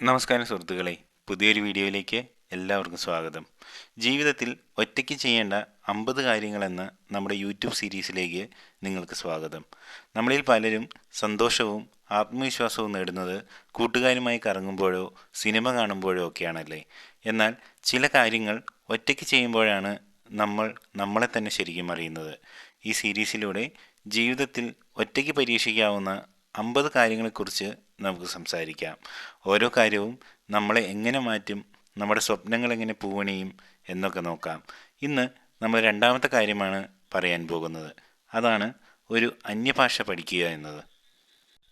നമസ്കാരം സുഹൃത്തുക്കളെ. പുതിയൊരു വീഡിയോയിലേക്ക് എല്ലാവർക്കും സ്വാഗതം. ജീവിതത്തിൽ ഒറ്റയ്ക്ക് ചെയ്യേണ്ട അമ്പത് കാര്യങ്ങളെന്ന നമ്മുടെ യൂട്യൂബ് സീരീസിലേക്ക് നിങ്ങൾക്ക് സ്വാഗതം. നമ്മളിൽ പലരും സന്തോഷവും ആത്മവിശ്വാസവും നേടുന്നത് കൂട്ടുകാരുമായി കറങ്ങുമ്പോഴോ സിനിമ കാണുമ്പോഴോ ഒക്കെയാണല്ലേ. എന്നാൽ ചില കാര്യങ്ങൾ ഒറ്റയ്ക്ക് ചെയ്യുമ്പോഴാണ് നമ്മൾ നമ്മളെ തന്നെ ശരിക്കും അറിയുന്നത്. ഈ സീരീസിലൂടെ ജീവിതത്തിൽ ഒറ്റയ്ക്ക് പരീക്ഷിക്കാവുന്ന അമ്പത് കാര്യങ്ങളെക്കുറിച്ച് നമുക്ക് സംസാരിക്കാം. ഓരോ കാര്യവും നമ്മളെ എങ്ങനെ മാറ്റും നമ്മുടെ സ്വപ്നങ്ങൾ എങ്ങനെ പൂവണിയും എന്നൊക്കെ നോക്കാം. ഇന്ന് നമ്മൾ രണ്ടാമത്തെ കാര്യമാണ് പറയാൻ പോകുന്നത്. അതാണ് ഒരു അന്യഭാഷ പഠിക്കുക എന്നത്.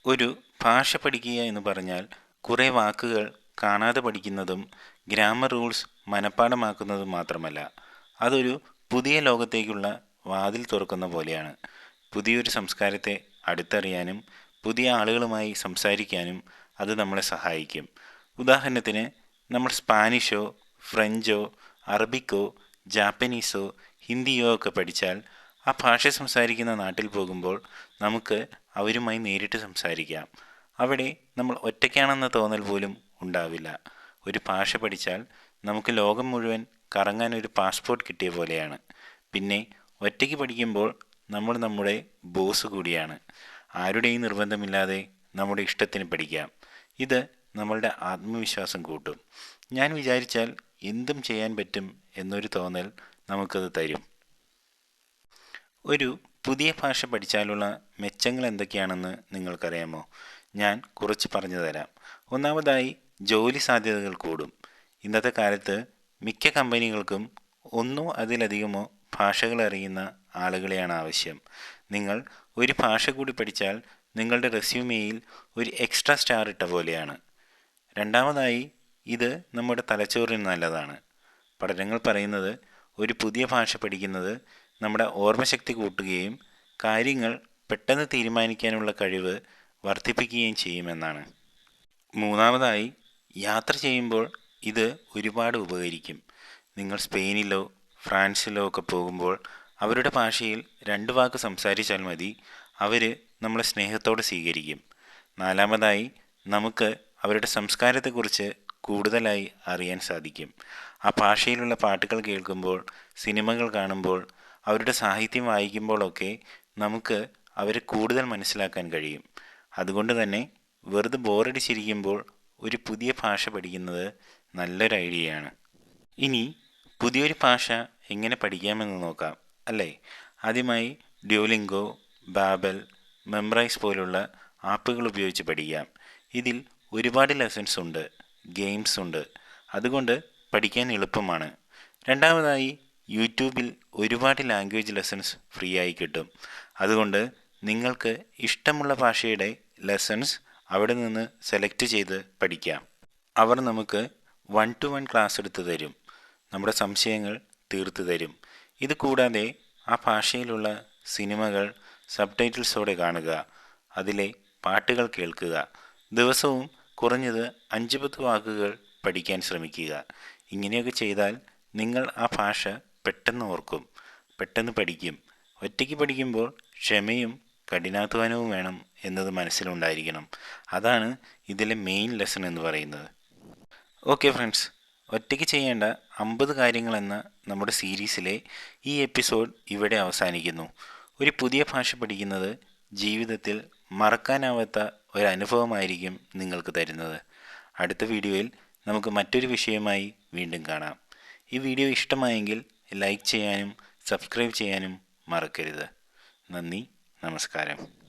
ഒരു ഭാഷ പഠിക്കുക എന്ന് പറഞ്ഞാൽ കുറേ വാക്കുകൾ കാണാതെ പഠിക്കുന്നതും ഗ്രാമർ റൂൾസ് മനഃപ്പാടമാക്കുന്നതും മാത്രമല്ല. അതൊരു പുതിയ ലോകത്തേക്കുള്ള വാതിൽ തുറക്കുന്ന പോലെയാണ്. പുതിയൊരു സംസ്കാരത്തെ അടുത്തറിയാനും പുതിയ ആളുകളുമായി സംസാരിക്കാനും അത് നമ്മളെ സഹായിക്കും. ഉദാഹരണത്തിന് നമ്മൾ സ്പാനിഷോ ഫ്രഞ്ചോ അറബിക്കോ ജാപ്പനീസോ ഹിന്ദിയോ ഒക്കെ പഠിച്ചാൽ ആ ഭാഷ സംസാരിക്കുന്ന നാട്ടിൽ പോകുമ്പോൾ നമുക്ക് അവരുമായി നേരിട്ട് സംസാരിക്കാം. അവിടെ നമ്മൾ ഒറ്റയ്ക്കാണെന്ന തോന്നൽ പോലും ഉണ്ടാവില്ല. ഒരു ഭാഷ പഠിച്ചാൽ നമുക്ക് ലോകം മുഴുവൻ കറങ്ങാൻ ഒരു പാസ്പോർട്ട് കിട്ടിയ പോലെയാണ്. പിന്നെ ഒറ്റയ്ക്ക് പഠിക്കുമ്പോൾ നമ്മൾ നമ്മുടെ ബോസ് കൂടിയാണ്. ആരുടെയും നിർബന്ധമില്ലാതെ നമ്മുടെ ഇഷ്ടത്തിന് പഠിക്കാം. ഇത് നമ്മളുടെ ആത്മവിശ്വാസം കൂട്ടും. ഞാൻ വിചാരിച്ചാൽ എന്തും ചെയ്യാൻ പറ്റും എന്നൊരു തോന്നൽ നമുക്കത് തരും. ഒരു പുതിയ ഭാഷ പഠിച്ചാലുള്ള മെച്ചങ്ങൾ എന്തൊക്കെയാണെന്ന് നിങ്ങൾക്കറിയാമോ? ഞാൻ കുറച്ച് പറഞ്ഞു തരാം. ഒന്നാമതായി ജോലി സാധ്യതകൾ കൂടും. ഇന്നത്തെ കാലത്ത് മിക്ക കമ്പനികൾക്കും ഒന്നോ അതിലധികമോ ഭാഷകൾ അറിയുന്ന ആളുകളെയാണ് ആവശ്യം. നിങ്ങൾ ഒരു ഭാഷ കൂടി പഠിച്ചാൽ നിങ്ങളുടെ റെസ്യൂമെയിൽ ഒരു എക്സ്ട്രാ സ്റ്റാർ ഇട്ട പോലെയാണ്. രണ്ടാമതായി ഇത് നമ്മുടെ തലച്ചോറിന് നല്ലതാണ്. പഠനങ്ങൾ പറയുന്നത് ഒരു പുതിയ ഭാഷ പഠിക്കുന്നത് നമ്മുടെ ഓർമ്മശക്തി കൂട്ടുകയും കാര്യങ്ങൾ പെട്ടെന്ന് തീരുമാനിക്കാനുള്ള കഴിവ് വർദ്ധിപ്പിക്കുകയും ചെയ്യുമെന്നാണ്. മൂന്നാമതായി യാത്ര ചെയ്യുമ്പോൾ ഇത് ഒരുപാട് ഉപകരിക്കും. നിങ്ങൾ സ്പെയിനിലോ ഫ്രാൻസിലോ ഒക്കെ പോകുമ്പോൾ അവരുടെ ഭാഷയിൽ രണ്ട് വാക്ക് സംസാരിച്ചാൽ മതി. അവർ നമ്മളെ സ്നേഹത്തോടെ സ്വീകരിക്കും. നാലാമതായി നമുക്ക് അവരുടെ സംസ്കാരത്തെക്കുറിച്ച് കൂടുതലായി അറിയാൻ സാധിക്കും. ആ ഭാഷയിലുള്ള പാട്ടുകൾ കേൾക്കുമ്പോൾ സിനിമകൾ കാണുമ്പോൾ അവരുടെ സാഹിത്യം വായിക്കുമ്പോഴൊക്കെ നമുക്ക് അവരെ കൂടുതൽ മനസ്സിലാക്കാൻ കഴിയും. അതുകൊണ്ട് തന്നെ വെറുതെ ബോറടിച്ചിരിക്കുമ്പോൾ ഒരു പുതിയ ഭാഷ പഠിക്കുന്നത് നല്ലൊരു ഐഡിയയാണ്. ഇനി പുതിയൊരു ഭാഷ എങ്ങനെ പഠിക്കാമെന്ന് നോക്കാം. അല്ലേ? ആദ്യമായി ഡ്യൂലിംഗോ ബാബൽ മെമ്മറൈസ് പോലുള്ള ആപ്പുകൾ ഉപയോഗിച്ച് പഠിക്കാം. ഇതിൽ ഒരുപാട് ലെസൺസ് ഉണ്ട് ഗെയിംസ് ഉണ്ട്. അതുകൊണ്ട് പഠിക്കാൻ എളുപ്പമാണ്. രണ്ടാമതായി യൂട്യൂബിൽ ഒരുപാട് ലാംഗ്വേജ് ലെസൺസ് ഫ്രീ ആയി കിട്ടും. അതുകൊണ്ട് നിങ്ങൾക്ക് ഇഷ്ടമുള്ള ഭാഷയുടെ ലെസൺസ് അവിടെ നിന്ന് സെലക്ട് ചെയ്ത് പഠിക്കാം. അവർ നമുക്ക് വൺ ടു വൺ ക്ലാസ് എടുത്ത് തരും. നമ്മുടെ സംശയങ്ങൾ തീർത്തു തരും. ഇത് കൂടാതെ ആ ഭാഷയിലുള്ള സിനിമകൾ സബ് ടൈറ്റിൽസോടെ കാണുക അതിലെ പാട്ടുകൾ കേൾക്കുക ദിവസവും കുറഞ്ഞത് അഞ്ച് പത്ത് വാക്കുകൾ പഠിക്കാൻ ശ്രമിക്കുക. ഇങ്ങനെയൊക്കെ ചെയ്താൽ നിങ്ങൾ ആ ഭാഷ പെട്ടെന്ന് ഓർക്കും പെട്ടെന്ന് പഠിക്കും. ഒറ്റയ്ക്ക് പഠിക്കുമ്പോൾ ക്ഷമയും കഠിനാധ്വാനവും വേണം എന്നത് മനസ്സിലുണ്ടായിരിക്കണം. അതാണ് ഇതിലെ മെയിൻ ലെസൺ എന്ന് പറയുന്നത്. ഓക്കെ ഫ്രണ്ട്സ് ഒറ്റയ്ക്ക് ചെയ്യേണ്ട അമ്പത് കാര്യങ്ങളെന്ന നമ്മുടെ സീരീസിലെ ഈ എപ്പിസോഡ് ഇവിടെ അവസാനിക്കുന്നു. ഒരു പുതിയ ഭാഷ പഠിക്കുന്നത് ജീവിതത്തിൽ മറക്കാനാവാത്ത ഒരു അനുഭവമായിരിക്കും നിങ്ങൾക്ക് തരുന്നത്. അടുത്ത വീഡിയോയിൽ നമുക്ക് മറ്റൊരു വിഷയമായി വീണ്ടും കാണാം. ഈ വീഡിയോ ഇഷ്ടമായെങ്കിൽ ലൈക്ക് ചെയ്യാനും സബ്സ്ക്രൈബ് ചെയ്യാനും മറക്കരുത്. നന്ദി നമസ്കാരം.